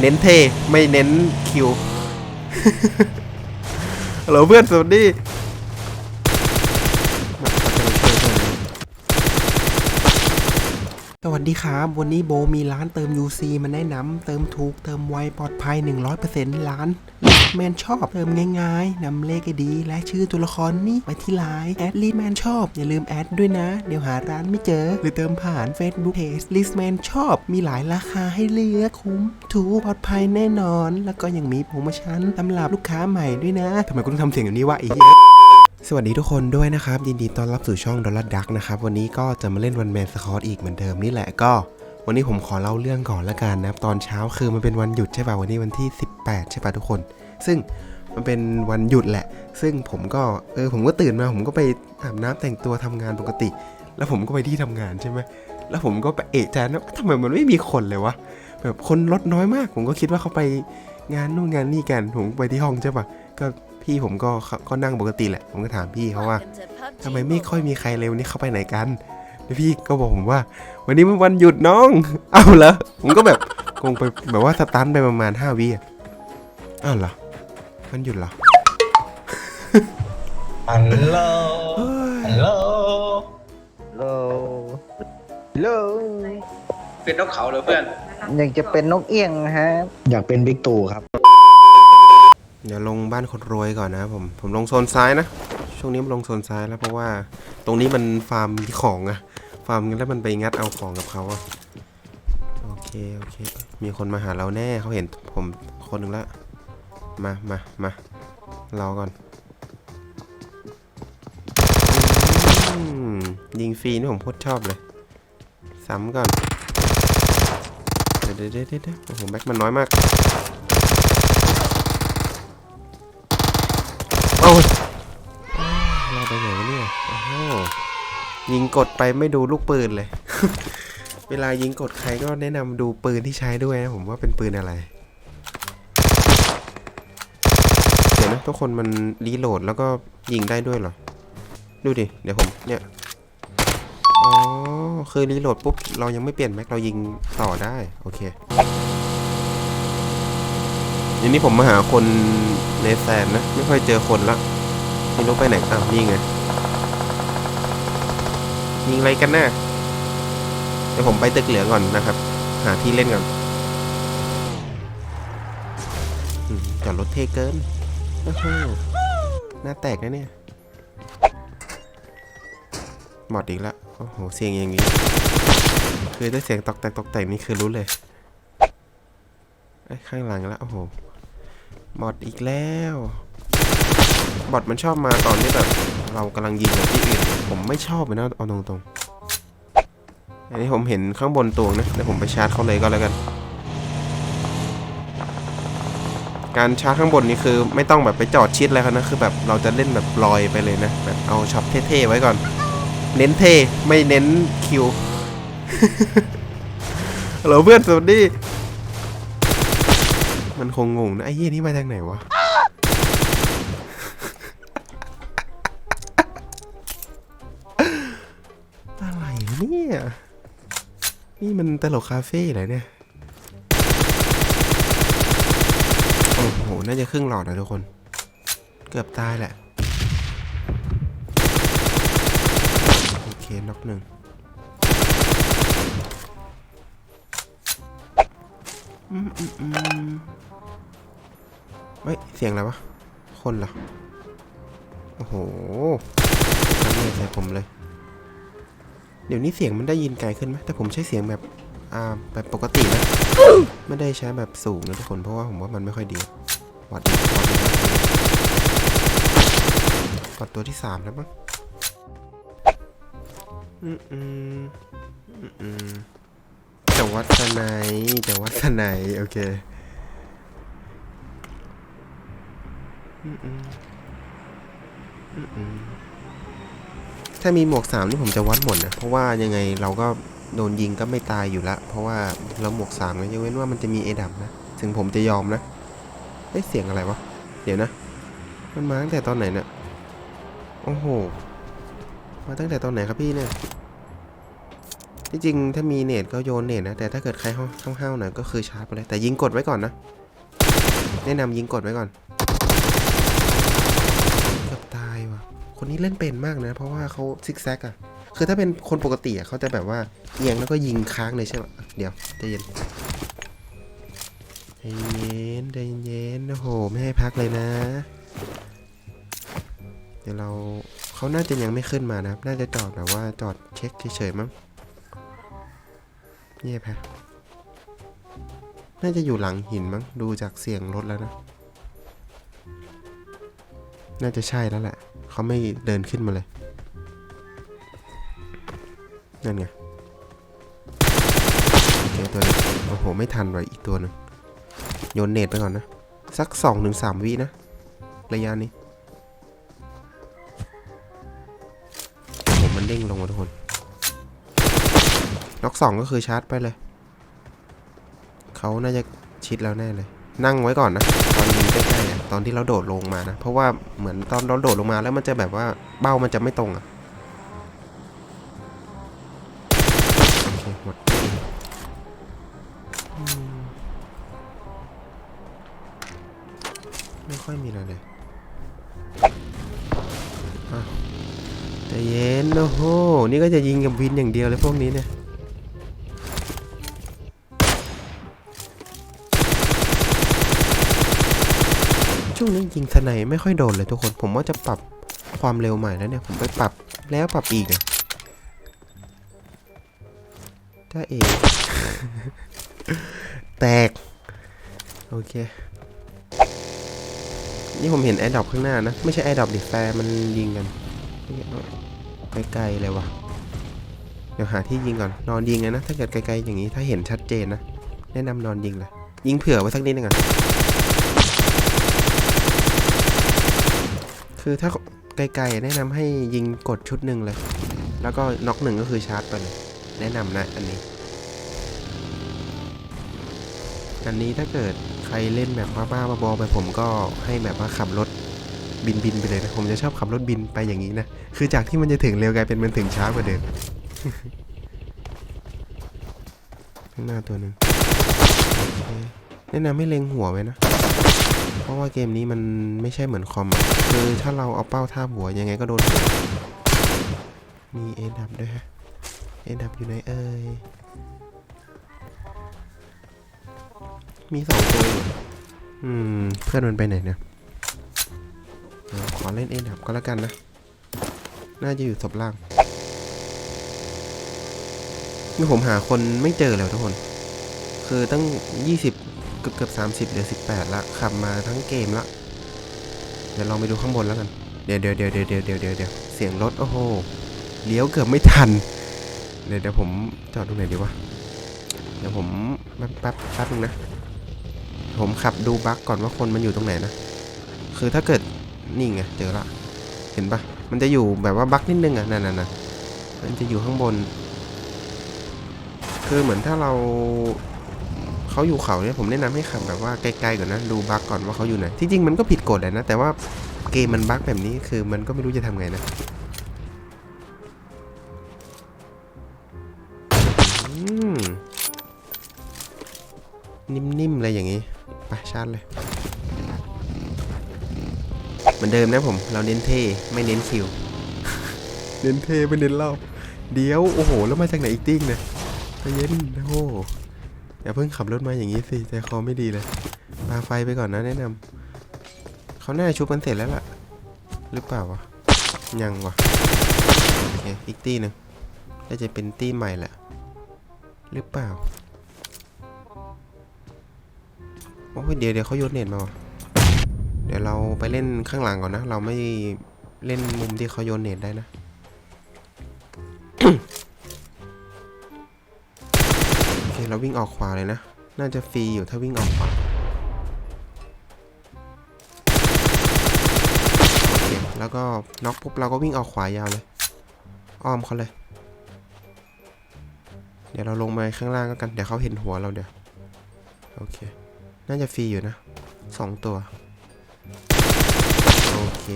เน้นเท่ไม่เน้นคิวฮัลโหลเพื่อนสวัสดีส วัสดีครับ วันนี้โบมีร้านเติม UC มาแนะนำเติมถูกเติมไวปลอดภัย 100%ร้านแมนชอบเติมง่ายๆนำเลขให้ดี และชื่อตัวละครนี่ไปที่ไลน์แอดลิแมนชอบอย่าลืมแอดด้วยนะ เดี๋ยวหาร้านไม่เจอ หรือเติมผ่าน Facebook Page ลิสแมนชอบมีหลายราคาให้เลือกคุ้มถูกปลอดภัยแน่นอน แล้วก็ยังมีโปรโมชั่นสำหรับลูกค้าใหม่ด้วยนะทำไมกูต้องทำเสียงอย่างนี้วะไอ้เหี้ย สวัสดีทุกคนด้วยนะครับ ยินดีต้อนรับสู่ช่องดอลลาร์ดักนะครับ วันนี้ก็จะมาเล่นวันแมนสคอตอีกเหมือนเดิมนี่แหละก็ วันนี้ผมขอเล่าเรื่องก่อนละกันนะตอนเช้าคือมันเป็นวันหยุดใช่ป่ะวันนี้วันที่ 18 ใช่ป่ะทุกคน ซึ่งมันเป็นวันหยุดแหละ ซึ่งผมก็เออผมก็ตื่นมาผมก็ไปอาบน้ำแต่งตัวทำงานปกติ แล้วผมก็ไปที่ทำงานใช่ไหมแล้วผมก็ไปเอะใจนะทำไมมันไม่มีคนเลยวะแบบคนลดน้อยมาก ผมก็คิดว่าเขาไปงานนู่นงานนี่กันผมไปที่ห้องใช่ป่ะก็ พี่ผมก็ก็นั่งปกติแหละ ผมก็ถามพี่เขาว่าทำไมไม่ค่อยมีใครเร็วนี่เข้าไปไหนกันแล้วพี่ก็บอกผมว่า วันนี้มันวันหยุดน้อง เอาเหรอผมก็แบบคงไปแบบว่าสตันไปประมาณ5วิอะอ้าวเหรอมันหยุดเหรอฮัลโหลเฮ้ยฮัลโหลโลโลเป็นนกเขาเลยเพื่อน อยากจะเป็นนกเอี้ยงฮะ อยากเป็นบิ๊กตู่ครับ เดี๋ยวลงบ้านคนรวยก่อนนะผมผมลงโซนซ้ายนะ ช่วงนี้มันลงโซนซ้ายแล้วเพราะว่าตรงนี้มันฟาร์มมีของอะฟาร์มแล้วมันไปงัดเอาของกับเขาอะโอเคโอเค มีคนมาหาเราแน่เขาเห็นผมคนหนึ่งละมามามาเราก่อนยิงฟรีนี่ผมโคตรชอบเลย ซ้ำก่อน เดี๋ยวเดี๋ยวเดี๋ยวเดี๋ยวโอ้โหแบ็คมันน้อยมาก โอ้ยเราไปไหนวะเนี่ยโอ้โหยิงกดไปไม่ดูลูกปืนเลย เวลายิงกดใครก็แนะนำดูปืนที่ใช้ด้วยนะผมว่าเป็นปืนอะไร เดี๋ยวนะทุกคนมันรีโหลดแล้วก็ยิงได้ด้วยเหรอ ดูดิ เดี๋ยวผมเนี่ยอ๋อคือรีโหลดปุ๊บ เรายังไม่เปลี่ยนแม็กเรายิงต่อได้ โอเค ทีนี้ผมมาหาคนในแซนนะ ไม่ค่อยเจอคนละไม่รู้ไปไหนอ้าวนี่ไงยิงอะไรกันน่ะเดี๋ยวผมไปตึกเหลืองก่อนนะครับ หาที่เล่นก่อนจอดรถเท่เกินโอ้โหหน้าแตกนะเนี่ยหมดอีกแล้วโอ้โห เสียงอย่างนี้ คือถ้เสียงตอกแตกตอกแตกนี่คือรู้เลยไอ้ข้างหลังแล้ว โอ้โห บอทอีกแล้ว บอทมันชอบมาตอนที่แบบ เรากำลังยิงกับที่อื่นผมไม่ชอบเลยนะเอาตรงๆ อันนี้ผมเห็นข้างบนตัวนะเดี๋ยวผมไปชาร์จเขาเลยก็แล้วกัน การชาร์จข้างบนนี่คือไม่ต้องแบบไปจอดชิดอะไรเขานะคือแบบเราจะเล่นแบบลอยไปเลยนะแบบเอาช็อตเท่ๆไว้ก่อน เน้นเท่ไม่เน้นคิวฮัลโหลเพื่อนสวัสดี มันคงงงนะไอ้เหี้ยนี่มาจากไหนวะอะไรเนี่ยนี่มันตลกคาเฟ่เหรอเนี่ยโอ้โหน่าจะครึ่งหลอดนะทุกคน เกือบตายแหละโอเคน็อกหนึ่งอืมอืมอืม เฮ้ย เสียงอะไรวะ คนเหรอ โอ้โหทำเนี่ยใส่ผมเลย เดี๋ยวนี้เสียงมันได้ยินไกลขึ้นไหมแต่ผมใช้เสียงแบบ อ่า แบบปกตินะ ไม่ได้ใช้แบบสูงนะทุกคน เพราะว่าผมว่ามันไม่ค่อยดีวัดวัดวัดตัวที่สามแล้วมั้งอืมอืมอืมจะวัดสไนจะวัดสไนโอเคอืมอืมอืมอืม ถ้ามีหมวกสามนี่ผมจะวัดหมดนะ เพราะว่ายังไงเราก็โดนยิงก็ไม่ตายอยู่ละ เพราะว่าเราหมวกสามนะยังเว้นว่ามันจะมีเอดับนะ ถึงผมจะยอมนะเอ้ยเสียงอะไรวะ เดี๋ยวนะ มันมาตั้งแต่ตอนไหนเนี่ย โอ้โห มาตั้งแต่ตอนไหนครับพี่เนี่ยที่จริงถ้ามีเนตก็โยนเนตนะ แต่ถ้าเกิดใครห้าวๆหน่อยก็คือชาร์จไปเลย แต่ยิงกดไว้ก่อนนะ แนะนำยิงกดไว้ก่อนเกือบตายว่ะ คนนี้เล่นเป็นมากนะ เพราะว่าเขาซิกแซกอะคือถ้าเป็นคนปกติอะเขาจะแบบว่าเอียงแล้วก็ยิงค้างเลยใช่ไหมเดี๋ยวใจเย็นใจเย็นใจเย็นโอ้โหไม่ให้พักเลยนะ เดี๋ยวเราเขาน่าจะยังไม่ขึ้นมานะครับ น่าจะจอดแบบว่าจอดเช็คเฉยๆมั้งเงียบฮะน่าจะอยู่หลังหินมั้งดูจากเสียงรถแล้วนะ น่าจะใช่แล้วแหละ เขาไม่เดินขึ้นมาเลย นั่นไงโอเคตัวนี้โอ้โห ไม่ทันว่ะอีกตัวหนึ่งโยนเนตไปก่อนนะ สัก2-3ถึง3วินะ ระยะนี้ผมมันเด้งลงมาทุกคนน็อกสองก็คือชาร์จไปเลย เขาน่าจะชิดแล้วแน่เลย นั่งไว้ก่อนนะ ตอนใกล้ๆอะตอนที่เราโดดลงมานะ เพราะว่าเหมือนตอนเราโดดลงมาแล้วมันจะแบบว่าเบ้ามันจะไม่ตรงอะโอเคหมดมไม่ค่อยมีอะไรเลยอะใจเย็นโอ้โห นี่ก็จะยิงกับวินอย่างเดียวเลยพวกนี้เนี่ย วงนี้ยิงสไนไม่ค่อยโดนเลยทุกคน ผมว่าจะปรับความเร็วใหม่แล้วเนี่ย ผมไปปรับแล้วปรับอีกอะถ้าเองแตก โอเค นี่ผมเห็นแอร์ดอปข้างหน้านะ ไม่ใช่แอร์ดอปดิแฟร์มันยิงกันไกลๆเลยวะเดี๋ยวหาที่ยิงก่อน นอนยิงนะ ถ้าเกิดไกลๆอย่างนี้ ถ้าเห็นชัดเจนนะ แนะนำนอนยิงเลย ยิงเผื่อไว้สักนิดนึงอะ คือถ้าไกลๆแนะนำให้ยิงกดชุดหนึ่งเลย แล้วก็น็อกหนึ่งก็คือชาร์จไปเลย แนะนำนะอันนี้ อันนี้ถ้าเกิดใครเล่นแบบบ้าๆบอๆไปผมก็ให้แบบว่าขับรถบินบินไปเลยนะ ผมจะชอบขับรถบินไปอย่างนี้นะ คือจากที่มันจะถึงเร็วกลายเป็นมันถึงช้ากว่าเดิมข้างหน้าตัวหนึ่งแนะนำไม่เล็งหัวไว้นะ ราะว่าเกมนี้มันไม่ใช่เหมือนคอม คือถ้าเราเอาเป้าท่าหัวยังไงก็โดน มีเอ็ดับด้วยฮะ เอ็ดับอยู่ไหนเอ่ย มีสองตัวอืม เพื่อนมันไปไหนเนี่ยขอเล่นเอ็นดับก็แล้วกันนะ น่าจะอยู่ศพล่างนี่ผมหาคนไม่เจอเลยทุกคน คือตั้ง 20 กือบเกือบ30เหลือ18ละขับมาทั้งเกมละ เดี๋ยวลองไปดูข้างบนแล้วกัน เดี๋ยวเดี๋ยวเดี๋ยวเดี๋ยวเดี๋ยวเดี๋ยวเดี๋ยวเดี๋ยวเสียงรถโอ้โหเลี้ยวเกือบไม่ทัน เดี๋ยวเดี๋ยวผมจอดตรงไหนดีวะ เดี๋ยวผมแป๊บแป๊บแป๊บนึงนะ ผมขับดูบั๊กก่อนว่าคนมันอยู่ตรงไหนนะ คือถ้าเกิดนี่ไงเจอละ เห็นปะมันจะอยู่แบบว่าบั๊กนิดนึงอะนั่นน่ะมันจะอยู่ข้างบน คือเหมือนถ้าเรา เขาอยู่เขาเนี่ยผมแนะนำให้ขับแบบว่าไกลๆก่อนนะดูบั๊กก่อนว่าเขาอยู่ไหนที่จริงมันก็ผิดกฎแหละนะแต่ว่าเกมมันบั๊กแบบนี้คือมันก็ไม่รู้จะทำไงนะนิ่มๆอะไรอย่างงี้ไปชาร์จเลยเหมือนเดิมนะผม เราเน้นเท่ไม่เน้นคิว เน้นเท่ไม่เน้นรอบเดี๋ยว โอ้โห แล้วมาจากไหนอีกติ้งเนี่ยเย็นโอ้ อย่าเพิ่งขับรถมาอย่างนี้สิใจคอไม่ดีเลยปาไฟไปก่อนนะแนะนำเขาน่าชุบกันเสร็จแล้วล่ะ หรือเปล่าวะยังวะโอเคอีกตีหนึ่งน่าจะเป็นตีใหม่แหละหรือเปล่าโอ้ยเดี๋ยวเดี๋ยวเขาโยนเน็ตมาวะเดี๋ยวเราไปเล่นข้างหลังก่อนนะ เราไม่เล่นมุมที่เขาโยนเน็ตได้นะ คเราวิ่งออกขวาเลยนะ น่าจะฟรีอยู่ถ้าวิ่งออกขวาโอเคแล้วก็น็อกปุ๊บเราก็วิ่งออกขวายาวเลย อ้อมเขาเลย เดี๋ยวเราลงมาข้างล่างก็กัน เดี๋ยวเขาเห็นหัวเราเดี๋ยว โอเค น่าจะฟรีอยู่นะสองตัว โอเค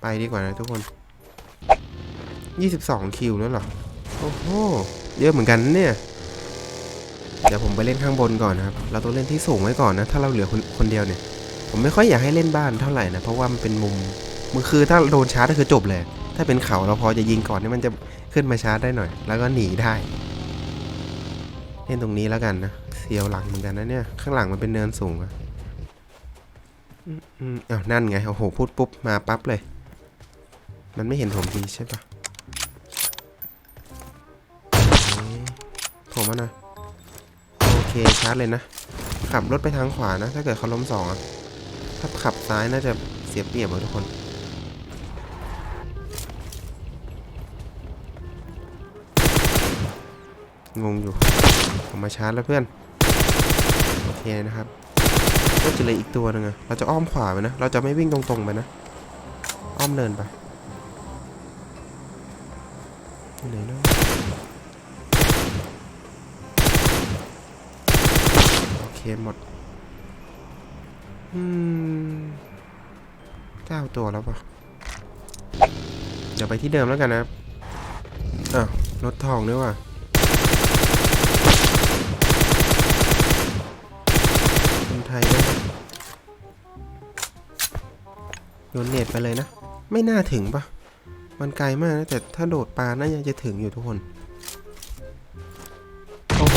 ไปดีกว่านะทุกคน 22 คิวแล้วเหรอ โอ้โห เยอะเหมือนกันเนี่ย เดี๋ยวผมไปเล่นข้างบนก่อนนะครับ เราต้องเล่นที่สูงไว้ก่อนนะ ถ้าเราเหลือคนคนเดียวเนี่ย ผมไม่ค่อยอยากให้เล่นบ้านเท่าไหร่นะ เพราะว่ามันเป็นมุมมันคือถ้าโดนชาร์จก็คือจบเลย ถ้าเป็นเขาเราพอจะยิงก่อนนี่มันจะขึ้นมาชาร์จได้หน่อย แล้วก็หนีได้ เล่นตรงนี้แล้วกันนะ เสียวหลังเหมือนกันนะเนี่ย ข้างหลังมันเป็นเนินสูงอะอืมอืมอ้าวนั่นไง โอ้โห พูดปุ๊บ มาปั๊บเลย มันไม่เห็นผมดีใช่ปะเอ๊ะผมมาหน่อยโอเคชาร์จเลยนะ ขับรถไปทางขวานะ ถ้าเกิดเขาล้มสองอะถ้าขับซ้ายน่าจะเสียเปรียบอะทุกคนงงอยู่ ผมมาชาร์จแล้วเพื่อน โอเคนะครับ ก็จะเลืออีกตัวหนึงอะเราจะอ้อมขวาไปนะ เราจะไม่วิ่งตรงๆไปนะ อ้อมเนินไป อยู่ไหนเนาะโอเคหมด อืมเก้าตัวแล้วปะเดี๋ยวไปที่เดิมแล้วกันนะอ้าวรถทองด้วยว่ะคนไทยด้วยโยนเน็ตไปเลยนะ ไม่น่าถึงปะ มันไกลมากนะ แต่ถ้าโดดปลาน่าจะถึงอยู่ทุกคน โอ้โห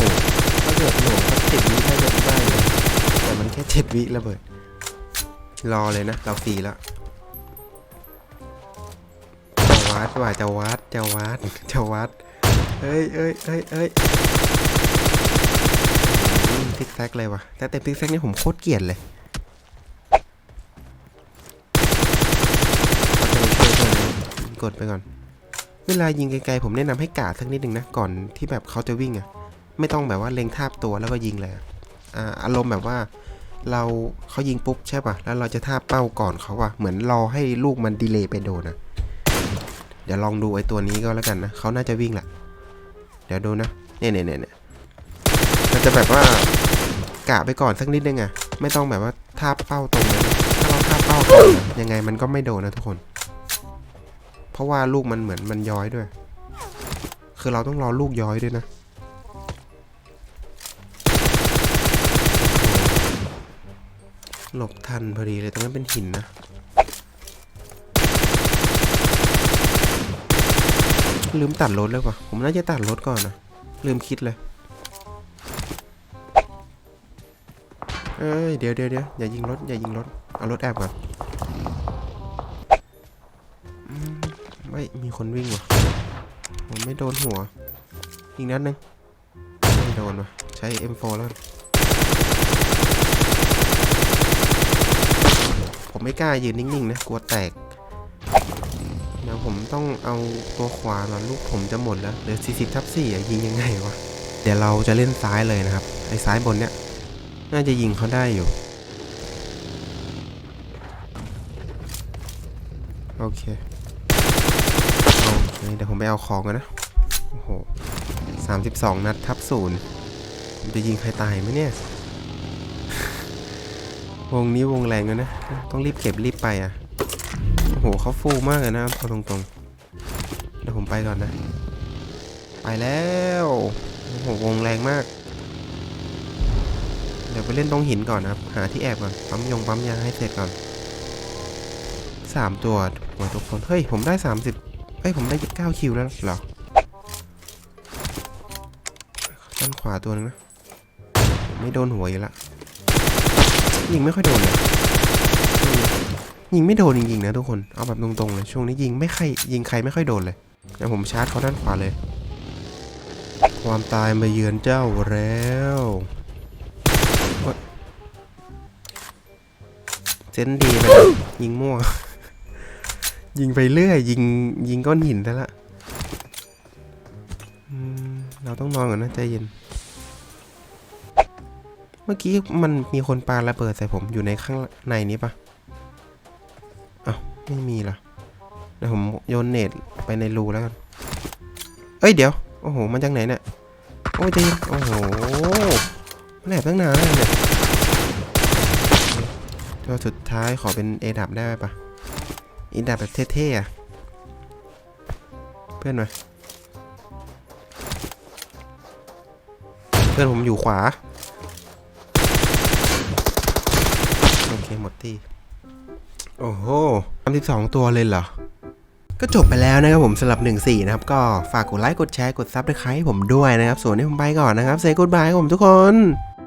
ถ้าเกิดโหนสักเจ็ดวิได้จะได้เลย แต่มันแค่เจ็ดวิระเบิด รอเลยนะ เราฟรีแล้วจะวัดว่าจะวัดจะวัดจะวัดเอ้ยเอ้ยเอ้ยเอ้ยซิกแซกเลยวะแต่เต็มซิกแซกนี่ผมโคตรเกลียดเลยเขาจะมาช่วยเพื่อน กดไปก่อน เวลายิงไกลๆผมแนะนำให้กาดสักนิดหนึ่งนะ ก่อนที่แบบเขาจะวิ่งอะ่ะ ไม่ต้องแบบว่าเล็งทาบตัวแล้วก็ยิงเลยอะอ่าอารมณ์แบบว่า เราเขายิงปุ๊บใช่ป่ะ แล้วเราจะทาบเป้าก่อนเขาอะเหมือนรอให้ลูกมันดีเลย์ไปโดนนะเดี๋ยวลองดูไอ้ตัวนี้ก็แล้วกันนะเขาน่าจะวิ่งแหละ เดี๋ยวดูนะ เนี่ยเนี่ยเนี่ยเนี่ยมันจะแบบว่ากะไปก่อนสักนิดนึงอะไม่ต้องแบบว่าทาบเป้าตรงเลยนะถ้าเราทาบเป้าก่อนยังไงมันก็ไม่โดนนะทุกคน เพราะว่าลูกมันเหมือนมันย้อยด้วย คือเราต้องรอลูกย้อยด้วยนะหลบทันพอดีเลยตรงนั้นเป็นหินนะลืมตัดรถเลยวะผมน่าจะตัดรถก่อนนะลืมคิดเลย เอ้ยเดี๋ยวเดี๋ยวเดี๋ยวอย่ายิงรถอย่ายิงรถเอารถแอบก่อน ไม่มีคนวิ่งว่ะผมไม่โดนหัว อีกนัดหนึงไม่โดนว่ะ ใช้ M4 แล้ว ผมไม่กล้ายืนนิ่งๆนะ กลัวแตก เดี๋ยวผมต้องเอาตัวขวาก่อนลูกผมจะหมดแล้ว เหลือ 40ทับ4อ่ยิงยังไงวะ เดี๋ยวเราจะเล่นซ้ายเลยนะครับ ไอ้ซ้ายบนเนี้ยน่าจะยิงเขาได้อยู่โอเค เคเดี๋ยวผมไปเอาของกันนะ โอ้โหสามสิบสองนัดทับศูนย์จะยิงใครตายไหมเนี่ย วงนี้วงแรงเลยนะ ต้องรีบเก็บรีบไปอะ โอ้โหเขาฟูมากเลยนะเอาตรงๆ เดี๋ยวผมไปก่อนนะ ไปแล้ว โอ้โหวงแรงมาก เดี๋ยวไปเล่นตรงหินก่อนนะครับ หาที่แอบก่อน ปั๊มยงปั๊มยาให้เสร็จก่อนสามตัวหัวทุกคน เฮ้ย ผมได้สามสิบ เฮ้ยผมได้เก้าคิวแล้วเหรอด้านขวาตัวนึงนะ ไม่โดนหัวอยู่ละยิงไม่ค่อยโดนเลยยิงไม่โดนจริงๆนะทุกคน เอาแบบตรงๆเลยช่วงนี้ยิงไม่ใครยิงใครไม่ค่อยโดนเลยเดี๋ยวผมชาร์จเขาด้านขวาเลย ความตายมาเยือนเจ้าแล้วเซนดีไปยิงมั่ว ยิงไปเรื่อย ยิงยิงก้อนหินซะละอืมเราต้องนอนก่อนนะใจเย็น เมื่อกี้มันมีคนปาระเบิดใส่ผมอยู่ในข้างในนี้ปะอ้าวไม่มีเหรอเดี๋ยวผมโยนเนตไปในรูแล้วกัน เอ้ยเดี๋ยว โอ้โห มันจากไหนเนี่ย โอ้ยใจเย็นโอ้โหมันแอบตั้งนานแล้วเนี่ยตัวสุดท้ายขอเป็นเอดับได้ไหมปะ อินดาแบบเท่ๆอะ เพื่อนมา เพื่อนผมอยู่ขวา โอเค หมดที่ โอ้โหทำสิบสองตัวเลยเหรอก็จบไปแล้วนะครับผมสำหรับ 1-4 นะครับ ก็ฝากกดไลค์ กดแชร์ กดซับสไครต์ให้ผมด้วยนะครับ ส่วนนี้ผมไปก่อนนะครับเซกูดบายผมทุกคน